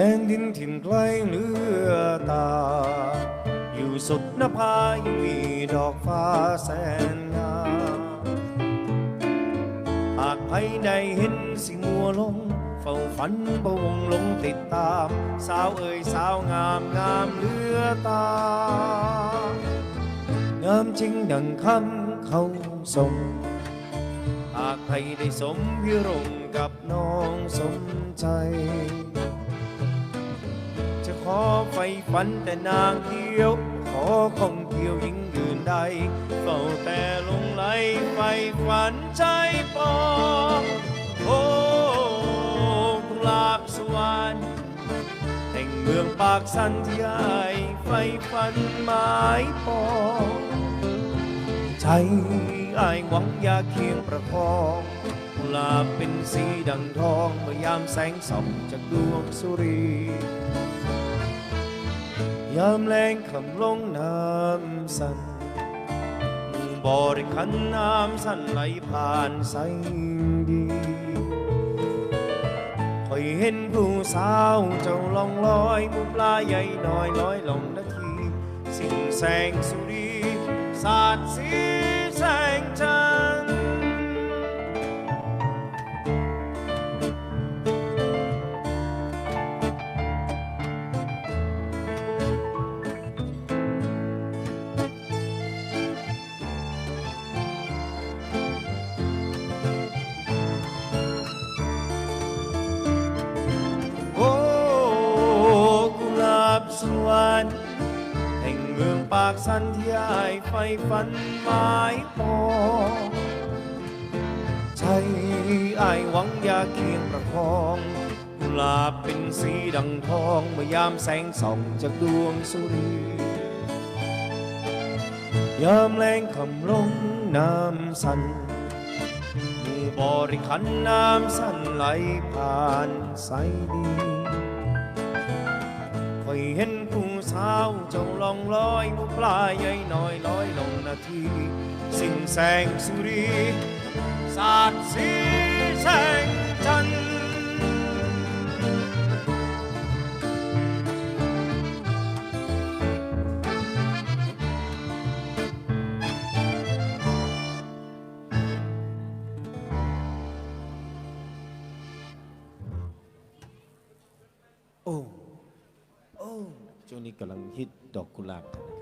แดนดินถิ่นไกลเหลือตา อยู่สุดนภายังมีดอกฟ้าแสนงามหากใครได้เห็นสิมัวลง เฝ้าฝันประวงลงติดตาม สาวเอ่ยสาวงามงามเหลือตา งามจริงดังคำเขาทรงหากใครได้สมพิรมกับน้องสมใจ อไฟฝันแต่นางเดียว ขอคงเที่ยวยิ่งอื่นใดเฝ้าแต่ลงไหลไฟฝันใจปองโอ้กุหลาบสวรรค์แห่งเมืองปากสันที่ไอไฟฝันหมายปองใจอ้ายหวังอยากเคียงประคองกุหลาบเป็นสีดังทองเมื่อยามแสงส่องจากดวงสุรี ยามแรงคำลงน้ำสั่นหมู่บริขันน้ำสั่นไหลผ่านใสดีคอยเห็นผู้สาวเจ้าลองลอยมุปลาใหญ่น้อยลอยลงนาที สิ่งแสงสุรีสาดสี สวรรค์แห่งเมืองปากสันที่อายไฟฝันหมายปองใจอายหวังยาเคียงประคองกุหลาบเป็นสีดังทองเมื่อยามแสงส่องจากดวงสุรียามแรงคำลงน้ำสันมู่บริขันน้ำสั้นไหลผ่านใสดี คอยเห็นผู้สาวเจ้าลองลอยหมูปลาใหญ่น้อยลอยลงนาที สิ่งแสงสุรีสาดสีแสงจันทร์โอ้ ช่วงนี้กำลังฮิตดอกกุหลาบกันนะ